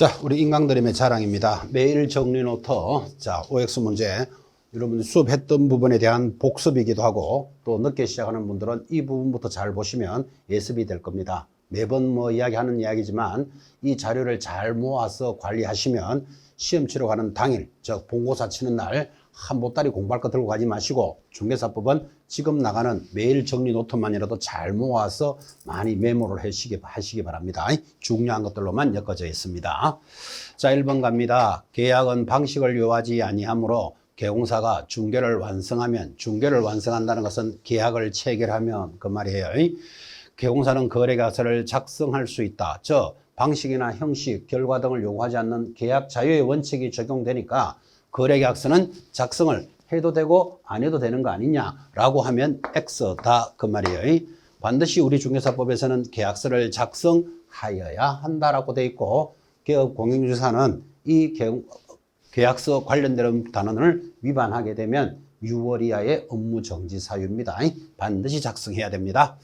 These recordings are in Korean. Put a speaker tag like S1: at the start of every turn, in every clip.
S1: 자, 우리 인강드림의 자랑입니다. 매일 정리 노트. 자, OX 문제. 여러분들 수업했던 부분에 대한 복습이기도 하고 또 늦게 시작하는 분들은 이 부분부터 잘 보시면 예습이 될 겁니다. 매번 뭐 이야기하는 이야기지만 이 자료를 잘 모아서 관리하시면 시험 치러 가는 당일, 즉 본고사 치는 날 한 보따리 공부할 거 들고 가지 마시고 중개사법은 지금 나가는 매일 정리 노트만이라도 잘 모아서 많이 메모를 하시기, 하시기 바랍니다. 중요한 것들로만 엮어져 있습니다. 자, 1번 갑니다. 계약은 방식을 요하지 아니하므로 개공사가 중개를 완성하면 중개를 완성한다는 것은 계약을 체결하면 그 말이에요. 개공사는 거래계약서를 작성할 수 있다. 저 방식이나 형식, 결과 등을 요구하지 않는 계약 자유의 원칙이 적용되니까 거래계약서는 작성을 해도 되고 안 해도 되는 거 아니냐라고 하면 X다 그 말이에요. 반드시 우리 중개사법에서는 계약서를 작성하여야 한다라고 돼 있고 개업 공인주사는 이 개- 계약서 관련되는 단원을 위반하게 되면 6월 이하의 업무 정지 사유입니다. 반드시 작성해야 됩니다.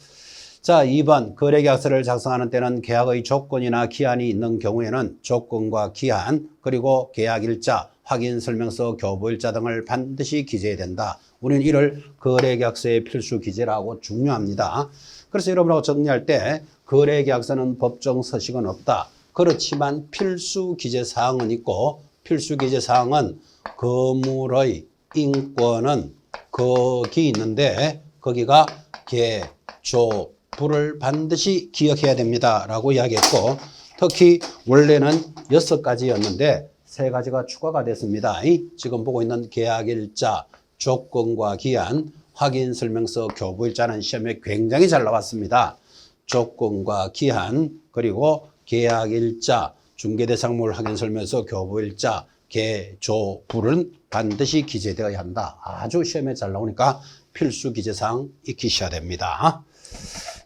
S1: 자, 2번 거래계약서를 작성하는 때는 계약의 조건이나 기한이 있는 경우에는 조건과 기한 그리고 계약일자, 확인 설명서, 교부일자 등을 반드시 기재해야 된다. 우리는 이를 거래계약서의 필수 기재라고 중요합니다. 그래서 여러분하고 정리할 때 거래계약서는 법정 서식은 없다. 그렇지만 필수 기재 사항은 있고 필수 기재 사항은 거물의 인권은 거기 있는데 거기가 개 조 부를 반드시 기억해야 됩니다. 라고 이야기했고 특히 원래는 여섯 가지였는데 세 가지가 추가가 됐습니다. 이 지금 보고 있는 계약일자, 조건과 기한, 확인 설명서, 교부일자는 시험에 굉장히 잘 나왔습니다. 조건과 기한, 그리고 계약일자, 중개대상물 확인 설명서, 교부일자, 개조불은 반드시 기재되어야 한다. 아주 시험에 잘 나오니까 필수 기재사항 익히셔야 됩니다.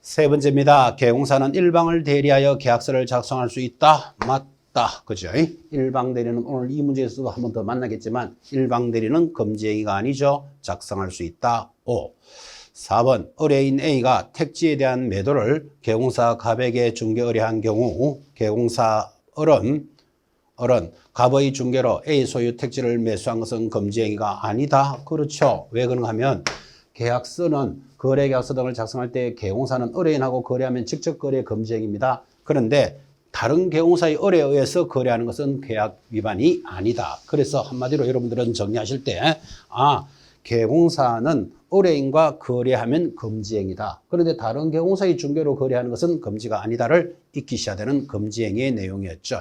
S1: 세 번째입니다. 개공사는 일방을 대리하여 계약서를 작성할 수 있다. 맞 다. 그죠? 일방 대리는 오늘 이 문제에서도 한 번 더 만나겠지만 일방 대리는 금지행위가 아니죠. 작성할 수 있다. O. 4번 의뢰인 A가 택지에 대한 매도를 개공사 갑에게 중개 의뢰한 경우 개공사 을은 을은 갑의 중개로 A 소유 택지를 매수한 것은 금지행위가 아니다. 그렇죠. 왜 그런가 하면 계약서는 거래 계약서 등을 작성할 때 개공사는 의뢰인하고 거래하면 직접 거래 금지행위입니다. 그런데 다른 개공사의 의뢰에 의해서 거래하는 것은 계약 위반이 아니다. 그래서 한마디로 여러분들은 정리하실 때, 아, 개공사는 의뢰인과 거래하면 금지행위다. 그런데 다른 개공사의 중개로 거래하는 것은 금지가 아니다를 익히셔야 되는 금지행위의 내용이었죠.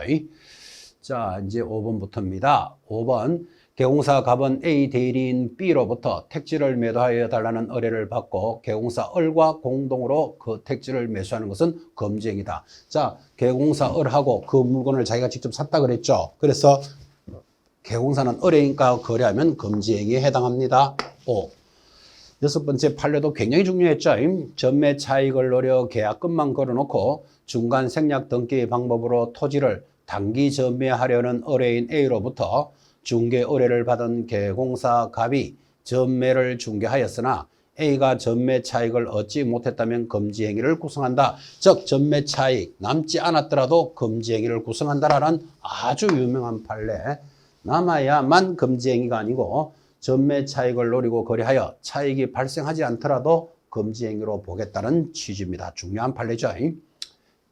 S1: 자, 이제 5번부터입니다. 5번. 개공사 갑은 A 대리인 B로부터 택지를 매도하여 달라는 의뢰를 받고 개공사 을과 공동으로 그 택지를 매수하는 것은 금지행위다. 자, 개공사 을하고 그 물건을 자기가 직접 샀다 그랬죠. 그래서 개공사는 의뢰인과 거래하면 금지행위에 해당합니다. 5. 여섯 번째 판례도 굉장히 중요했죠. 전매 차익을 노려 계약금만 걸어놓고 중간 생략 등기 방법으로 토지를 단기 전매하려는 의뢰인 A로부터 중개 의뢰를 받은 개공사 갑이 전매를 중개하였으나 A가 전매 차익을 얻지 못했다면 금지 행위를 구성한다. 즉 전매 차익 남지 않았더라도 금지 행위를 구성한다라는 아주 유명한 판례. 남아야만 금지 행위가 아니고 전매 차익을 노리고 거래하여 차익이 발생하지 않더라도 금지 행위로 보겠다는 취지입니다. 중요한 판례죠.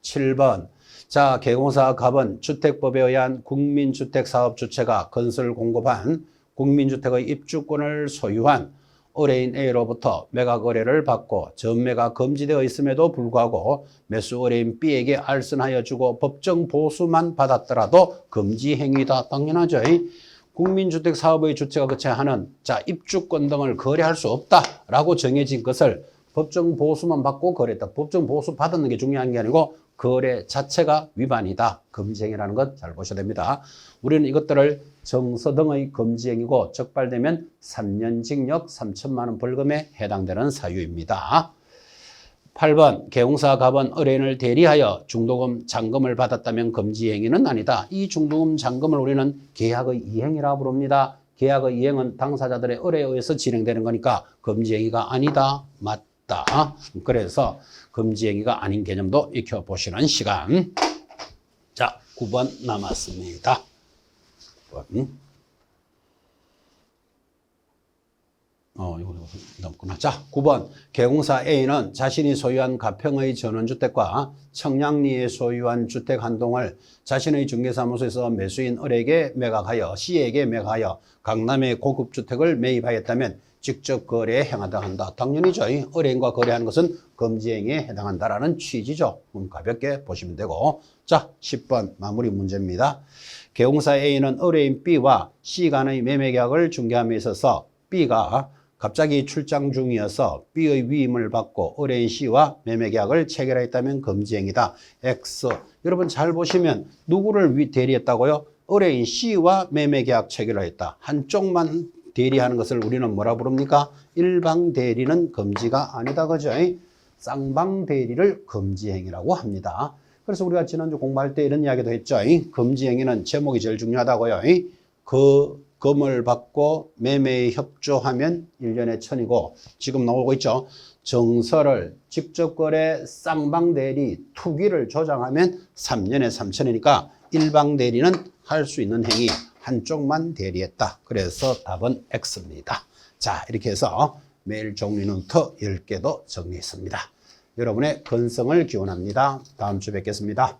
S1: 7번. 자, 개공사 갑은 주택법에 의한 국민주택 사업 주체가 건설 공급한 국민주택의 입주권을 소유한 의뢰인 A로부터 매각 의뢰를 받고 전매가 금지되어 있음에도 불구하고 매수 의뢰인 B에게 알선하여 주고 법정 보수만 받았더라도 금지 행위다. 당연하죠. 국민주택 사업의 주체가 거치하는 자 입주권 등을 거래할 수 없다라고 정해진 것을 법정 보수만 받고 거래했다. 법정 보수 받았는 게 중요한 게 아니고 거래 자체가 위반이다. 금지행위라는 것 잘 보셔야 됩니다. 우리는 이것들을 정서 등의 금지행위고 적발되면 3년 징역 3천만 원 벌금에 해당되는 사유입니다. 8번 개공사 갑은 의뢰인을 대리하여 중도금 잔금을 받았다면 금지 행위는 아니다. 이 중도금 잔금을 우리는 계약의 이행이라고 부릅니다. 계약의 이행은 당사자들의 의뢰에 의해서 진행되는 거니까 금지 행위가 아니다. 맞 다. 그래서 금지 행위가 아닌 개념도 익혀보시는 시간. 자, 9번 남았습니다. 9번. 어, 이거 넘구나. 자, 9번. 개공사 A는 자신이 소유한 가평의 전원주택과 청량리에 소유한 주택 한 동을 자신의 중개사무소에서 매수인 을에게 매각하여 C에게 매각하여 강남의 고급주택을 매입하였다면 직접 거래에 해당한다 한다. 당연히죠. 을행과 거래하는 것은 금지행위에 해당한다라는 취지죠. 그럼 가볍게 보시면 되고. 자, 10번 마무리 문제입니다. 개공사 A는 의뢰인 B와 C 간의 매매 계약을 중개함에 있어서 B가 갑자기 출장 중이어서 B의 위임을 받고 의뢰인 C와 매매 계약을 체결했다면 금지행위다. X. 여러분 잘 보시면 누구를 위 대리했다고요? 의뢰인 C와 매매 계약 체결을 했다. 한쪽만 대리하는 것을 우리는 뭐라 부릅니까? 일방 대리는 금지가 아니다. 그죠? 쌍방 대리를 금지행위라고 합니다. 그래서 우리가 지난주 공부할 때 이런 이야기도 했죠. 금지행위는 제목이 제일 중요하다고요. 그 금을 받고 매매에 협조하면 1년에 천이고 지금 나오고 있죠. 정서를 직접 거래 쌍방 대리 투기를 조장하면 3년에 3천이니까 일방 대리는 할 수 있는 행위 한쪽만 대리했다. 그래서 답은 X입니다. 자, 이렇게 해서 매일 종류 노트 10개도 정리했습니다. 여러분의 건성을 기원합니다. 다음 주 뵙겠습니다.